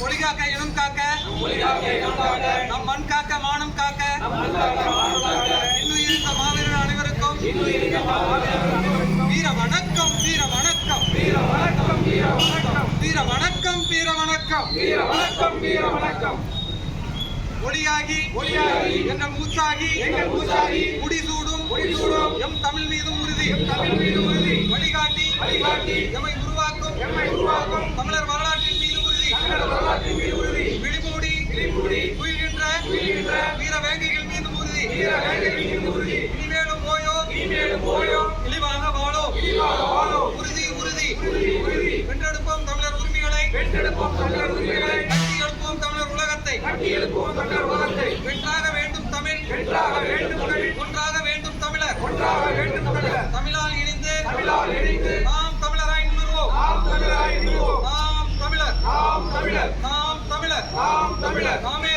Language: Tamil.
மொழி காக்க இனம் காக்க நம் மண் காக்க மானம் காக்க இன்னுயிர் இந்த மாவீரர் அனைவருக்கும் வீர வணக்கம் வீர வணக்கம். வீர வணக்கம் வீர வணக்கம். வீர வணக்கம் வீர வணக்கம். வீர வணக்கம் வீர வணக்கம். ஒளியாகி ஒளியாகி. எங்கள் மூச்சாகி எங்கள் மூச்சாகி. முடிசூடும் முடிசூடும் எம் தமிழ் மீதும் உறுதி. தமிழ் மீது உறுதி. வழிகாட்டி வழிகாட்டி. உருவாக்கும் தமிழர் வரலாற்றின் மீது உறுதி. தமிழர் வரலாற்றின் மீது உறுதி. விழிமூடி விழிமூடி உயிர்கின்ற உயிர்கின்ற வீர வேங்கைகள் மீது உறுதி. வீர வேங்கைகள் மீது உறுதி. இனிமேலும் இழிவாக வாழோ. இழிவாக வாழோ. உறுதி உறுதி. உறுதி வென்றெடுப்போம் தமிழர் உரிமைகளை. வென்றெடுப்போம் தமிழர் உரிமைகளை. கட்டி எழுப்போம் தமிழர் உலகத்தை. கட்டி எழுப்புவோம் தமிழர் உலகத்தை. வென்றாக Formula. Formula.